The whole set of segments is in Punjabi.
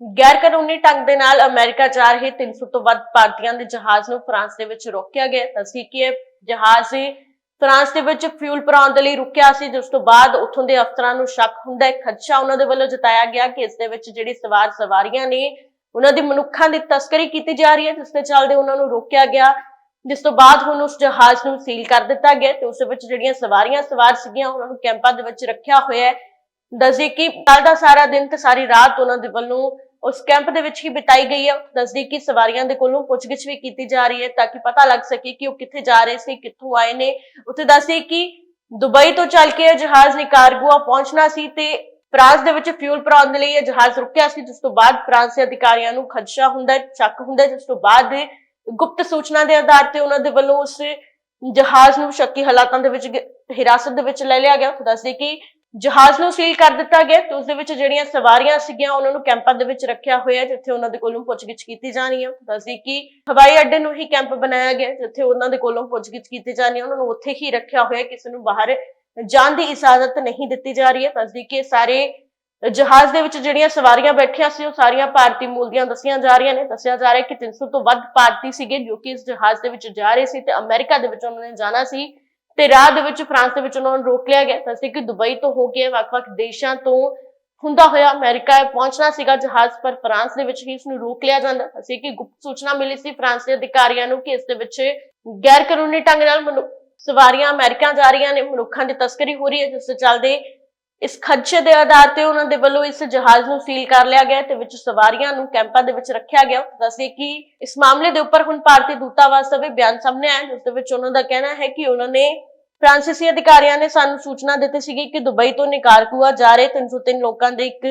ਗੈਰ ਕਾਨੂੰਨੀ ਢੰਗ ਦੇ ਨਾਲ ਅਮਰੀਕਾ ਜਾ ਰਹੇ 300 ਤੋਂ ਵੱਧ ਭਾਰਤੀਆਂ ਦੇ ਜਹਾਜ਼ ਨੂੰ ਫਰਾਂਸ ਦੇ ਵਿੱਚ ਰੋਕਿਆ ਗਿਆ। ਅਸੀਂ ਕਿ ਇਹ ਜਹਾਜ਼ ਫਰਾਂਸ ਦੇ ਵਿੱਚ ਫਿਊਲ ਭਰਾਉਣ ਦੇ ਲਈ ਰੁਕਿਆ ਸੀ, ਜਿਸ ਤੋਂ ਬਾਅਦ ਉੱਥੋਂ ਦੇ ਅਫਸਰਾਂ ਨੂੰ ਸ਼ੱਕ ਹੁੰਦਾ ਹੈ। ਖਦਸ਼ਾ ਉਹਨਾਂ ਦੇ ਵੱਲੋਂ ਜਤਾਇਆ ਗਿਆ ਕਿ ਇਸ ਦੇ ਵਿੱਚ ਜਿਹੜੀ ਸਵਾਰ ਸਵਾਰੀਆਂ ਨੇ, ਉਹਨਾਂ ਦੀ ਮਨੁੱਖਾਂ ਦੀ ਤਸਕਰੀ ਕੀਤੀ ਜਾ ਰਹੀ ਹੈ, ਜਿਸ ਦੇ ਚੱਲਦੇ ਉਹਨਾਂ ਨੂੰ ਰੋਕਿਆ ਗਿਆ। ਜਿਸ ਤੋਂ ਬਾਅਦ ਹੁਣ ਉਸ ਜਹਾਜ਼ ਨੂੰ ਸੀਲ ਕਰ ਦਿੱਤਾ ਗਿਆ ਤੇ ਉਸ ਵਿੱਚ ਜਿਹੜੀਆਂ ਸਵਾਰੀਆਂ ਸਵਾਰ ਸੀਗੀਆਂ, ਉਹਨਾਂ ਨੂੰ ਕੈਂਪਾਂ ਦੇ ਵਿੱਚ ਰੱਖਿਆ ਹੋਇਆ ਹੈ। ਦੱਸਦੀ ਕਿ ਕੱਲ ਦਾ ਸਾਰਾ ਦਿਨ ਤੇ ਸਾਰੀ ਰਾਤ ਉਹਨਾਂ ਦੇ ਵੱਲੋਂ ਉਸ ਕੈਂਪ ਦੇ ਵਿੱਚ ਹੀ ਬਿਤਾਈ ਗਈ ਹੈ। ਦੱਸਦੀ ਕਿ ਸਵਾਰੀਆਂ ਦੇ ਕੋਲੋਂ ਪੁੱਛਗਿੱਛ ਵੀ ਕੀਤੀ ਜਾ ਰਹੀ ਹੈ ਤਾਂ ਕਿ ਪਤਾ ਲੱਗ ਸਕੇ ਕਿ ਉਹ ਕਿੱਥੇ ਜਾ ਰਹੇ ਸੀ, ਕਿੱਥੋਂ ਆਏ ਨੇ। ਉੱਥੇ ਦੱਸਦੀ ਕਿ ਦੁਬਈ ਤੋਂ ਚੱਲ ਕੇ ਜਹਾਜ਼ ਨਿਕਾਰਗੁਆ ਪਹੁੰਚਣਾ ਸੀ ਤੇ ਫਰਾਂਸ ਦੇ ਵਿੱਚ ਫਿਊਲ ਭਰਾਉਣ ਦੇ ਲਈ ਇਹ ਜਹਾਜ਼ ਰੁਕਿਆ ਸੀ, ਜਿਸ ਤੋਂ ਬਾਅਦ ਫਰਾਂਸ ਦੇ ਅਧਿਕਾਰੀਆਂ ਨੂੰ ਖਦਸ਼ਾ ਹੁੰਦਾ ਹੈ, ਸ਼ੱਕ ਹੁੰਦਾ ਜਿਸ ਤੋਂ ਬਾਅਦ ਗੁਪਤ ਸੂਚਨਾ ਦੇ ਆਧਾਰ ਤੇ ਉਹਨਾਂ ਦੇ ਵੱਲੋਂ ਉਸ ਜਹਾਜ਼ ਨੂੰ ਸ਼ੱਕੀ ਹਾਲਾਤਾਂ ਦੇ ਵਿੱਚ ਹਿਰਾਸਤ ਦੇ ਵਿੱਚ ਲੈ ਲਿਆ ਗਿਆ। ਦੱਸਦੇ ਕਿ ਜਹਾਜ਼ ਨੂੰ ਸੀਲ ਕਰ ਦਿੱਤਾ ਗਿਆ ਤੇ ਉਸ ਦੇ ਵਿੱਚ ਜਿਹੜੀਆਂ ਸਵਾਰੀਆਂ ਸੀਗੀਆਂ, ਉਹਨਾਂ ਨੂੰ ਕੈਂਪਾਂ ਦੇ ਵਿੱਚ ਰੱਖਿਆ ਹੋਇਆ, ਜਿੱਥੇ ਉਹਨਾਂ ਦੇ ਕੋਲੋਂ ਪੁੱਛਗਿੱਛ ਕੀਤੀ ਜਾਣੀ ਹੈ ਦੱਸਦੇ ਕਿ ਹਵਾਈ ਅੱਡੇ ਨੂੰ ਹੀ ਕੈਂਪ ਬਣਾਇਆ ਗਿਆ, ਜਿੱਥੇ ਉਹਨਾਂ ਦੇ ਕੋਲੋਂ ਪੁੱਛਗਿੱਛ ਕੀਤੀ ਜਾਣੀ ਹੈ ਉਹਨਾਂ ਨੂੰ ਉੱਥੇ ਹੀ ਰੱਖਿਆ ਹੋਇਆ, ਕਿਸੇ ਨੂੰ ਬਾਹਰ ਜਾਣ ਦੀ ਇਜਾਜ਼ਤ ਨਹੀਂ ਦਿੱਤੀ ਜਾ ਰਹੀ ਹੈ ਦੱਸਦੀ ਕਿ ਸਾਰੇ ਜਹਾਜ਼ ਦੇ ਵਿੱਚ ਜਿਹੜੀਆਂ ਸਵਾਰੀਆਂ ਬੈਠੀਆਂ ਸੀ, ਉਹ ਸਾਰੀਆਂ ਭਾਰਤੀ ਮੂਲ ਦੀਆਂ ਦੱਸੀਆਂ ਜਾ ਰਹੀਆਂ ਨੇ। ਦੱਸਿਆ ਜਾ ਰਿਹਾ ਹੈ ਕਿ 300 ਤੋਂ ਵੱਧ ਭਾਰਤੀ ਸੀਗੇ ਜੋ ਕਿ ਇਸ ਜਹਾਜ਼ ਦੇ ਵਿੱਚ ਜਾ ਰਹੇ ਸੀ ਤੇ ਅਮਰੀਕਾ ਦੇ ਵਿੱਚ ਉਹਨਾਂ ਨੇ ਜਾਣਾ ਸੀ। ਤੇ ਰਾਹ ਦੇ ਵਿੱਚ ਫਰਾਂਸ ਦੇ ਵਿੱਚ ਉਹਨਾਂ ਨੂੰ ਰੋਕ ਲਿਆ ਗਿਆ। ਦੱਸਦੇ ਕਿ ਦੁਬਈ ਤੋਂ ਹੋ ਕੇ ਵੱਖ-ਵੱਖ ਦੇਸ਼ਾਂ ਤੋਂ ਹੁੰਦਾ ਹੋਇਆ ਅਮਰੀਕਾ ਪਹੁੰਚਣਾ ਸੀਗਾ ਜਹਾਜ਼, ਪਰ ਫਰਾਂਸ ਦੇ ਵਿੱਚ ਹੀ ਇਸ ਨੂੰ ਰੋਕ ਲਿਆ ਜਾਂਦਾ। ਅਸੀਂ ਕਿ ਗੁਪਤ ਸੂਚਨਾ ਮਿਲੀ ਸੀ ਫਰਾਂਸ ਦੇ ਅਧਿਕਾਰੀਆਂ ਨੂੰ ਕਿ ਇਸ ਦੇ ਵਿੱਚ ਗੈਰ ਕਾਨੂੰਨੀ ਢੰਗ ਨਾਲ ਸਵਾਰੀਆਂ ਅਮਰੀਕਾ ਜਾ ਰਹੀਆਂ ਨੇ, ਮਨੁੱਖਾਂ ਦੀ ਤਸਕਰੀ ਹੋ ਰਹੀ ਹੈ, ਜਿਸ ਦੇ ਚੱਲਦੇ ਇਸ ਖਦਸ਼ੇ ਦੇ ਆਧਾਰ ਤੇ ਉਹਨਾਂ ਦੇ ਵੱਲੋਂ ਇਸ ਜਹਾਜ਼ ਨੂੰ ਸੀਲ ਕਰ ਲਿਆ ਗਿਆ, ਤੇ ਵਿੱਚ ਸਵਾਰੀਆਂ ਨੂੰ ਕੈਂਪਾਂ ਦੇ ਵਿੱਚ ਰੱਖਿਆ ਗਿਆ। ਦੱਸਦੇ ਕਿ ਇਸ ਮਾਮਲੇ ਦੇ ਉੱਪਰ ਹੁਣ ਭਾਰਤੀ ਦੂਤਾਵਾਸ ਦਾ ਵੀ ਬਿਆਨ ਸਾਹਮਣੇ ਆਇਆ, ਜਿਸ ਦੇ ਵਿੱਚ ਉਹਨਾਂ ਦਾ ਕਹਿਣਾ ਹੈ ਕਿ ਉਹਨਾਂ ਨੇ ਫ੍ਰਾਂਸੀਸੀ ਅਧਿਕਾਰੀਆਂ ਨੇ ਸਾਨੂੰ ਸੂਚਨਾ ਦਿੱਤੀ ਸੀਗੀ ਕਿ ਦੁਬਈ ਤੋਂ ਨਿਕਾਰਗੁਆ ਜਾ ਰਹੇ 303 ਲੋਕਾਂ ਦੇ ਇੱਕ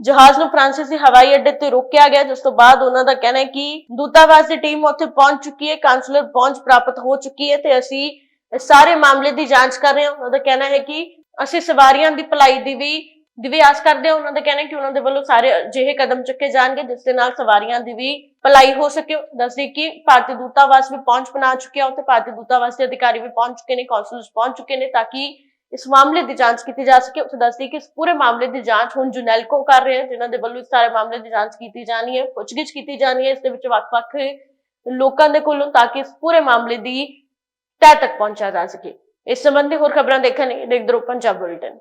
ਜਹਾਜ਼ ਨੂੰ ਫ੍ਰਾਂਸੀਸੀ ਹਵਾਈ ਅੱਡੇ ਤੇ ਰੋਕਿਆ ਗਿਆ, ਜਿਸ ਤੋਂ ਬਾਅਦ ਉਹਨਾਂ ਦਾ ਕਹਿਣਾ ਹੈ ਕਿ ਦੂਤਾਵਾਸ ਦੀ ਟੀਮ ਉੱਥੇ ਪਹੁੰਚ ਚੁੱਕੀ ਹੈ, ਕਾਉਂਸਲਰ ਪਹੁੰਚ ਪ੍ਰਾਪਤ ਹੋ ਚੁੱਕੀ ਹੈ ਤੇ ਅਸੀਂ ਸਾਰੇ ਮਾਮਲੇ ਦੀ ਜਾਂਚ ਕਰ ਰਹੇ ਹਾਂ। ਉਹਨਾਂ ਦਾ ਕਹਿਣਾ ਹੈ ਕਿ ਅਸੀਂ ਸਵਾਰੀਆਂ ਦੀ ਭਲਾਈ ਦੀ ਵੀ ਦੀ ਵੀ ਆਸ ਕਰਦੇ ਹਾਂ ਉਹਨਾਂ ਦਾ ਕਹਿਣਾ ਕਿ ਉਹਨਾਂ ਦੇ ਵੱਲੋਂ ਸਾਰੇ ਅਜਿਹੇ ਕਦਮ ਚੁੱਕੇ ਜਾਣਗੇ, ਜਿਸ ਦੇ ਨਾਲ ਸਵਾਰੀਆਂ ਦੀ ਵੀ ਭਲਾਈ ਹੋ ਸਕੇ। ਦੱਸਦੇ ਕਿ ਭਾਰਤੀ ਦੂਤਾਵਾਸ ਵੀ ਪਹੁੰਚ ਬਣਾ ਚੁੱਕਿਆ ਉੱਥੇ ਭਾਰਤੀ ਦੂਤਾਵਾਸ ਦੇ ਅਧਿਕਾਰੀ ਵੀ ਪਹੁੰਚ ਚੁੱਕੇ ਨੇ ਕੌਂਸਲਸ ਪਹੁੰਚ ਚੁੱਕੇ ਨੇ ਤਾਂ ਕਿ ਇਸ ਮਾਮਲੇ ਦੀ ਜਾਂਚ ਕੀਤੀ ਜਾ ਸਕੇ। ਉੱਥੇ ਦੱਸਦੇ ਕਿ ਇਸ ਪੂਰੇ ਮਾਮਲੇ ਦੀ ਜਾਂਚ ਹੁਣ ਜੁਨੈਲਕੋ ਕਰ ਰਹੇ ਹਨ, ਜਿਨ੍ਹਾਂ ਦੇ ਵੱਲੋਂ ਇਸ ਸਾਰੇ ਮਾਮਲੇ ਦੀ ਜਾਂਚ ਕੀਤੀ ਜਾਣੀ ਹੈ, ਪੁੱਛਗਿੱਛ ਕੀਤੀ ਜਾਣੀ ਹੈ। ਇਸ ਦੇ ਵਿੱਚ ਵੱਖ-ਵੱਖ ਲੋਕਾਂ ਦੇ ਕੋਲੋਂ ਤਾਂ ਕਿ ਇਸ ਪੂਰੇ ਮਾਮਲੇ ਦੀ ਤਹਿ ਤੱਕ ਪਹੁੰਚਿਆ ਜਾ ਸਕੇ। ਇਸ ਸੰਬੰਧੀ ਹੋਰ ਖਬਰਾਂ ਦੇਖਣ ਲਈ ਦੇਖਦੇ ਰਹੋ ਪੰਜਾਬ ਬੁਲੇਟਿਨ।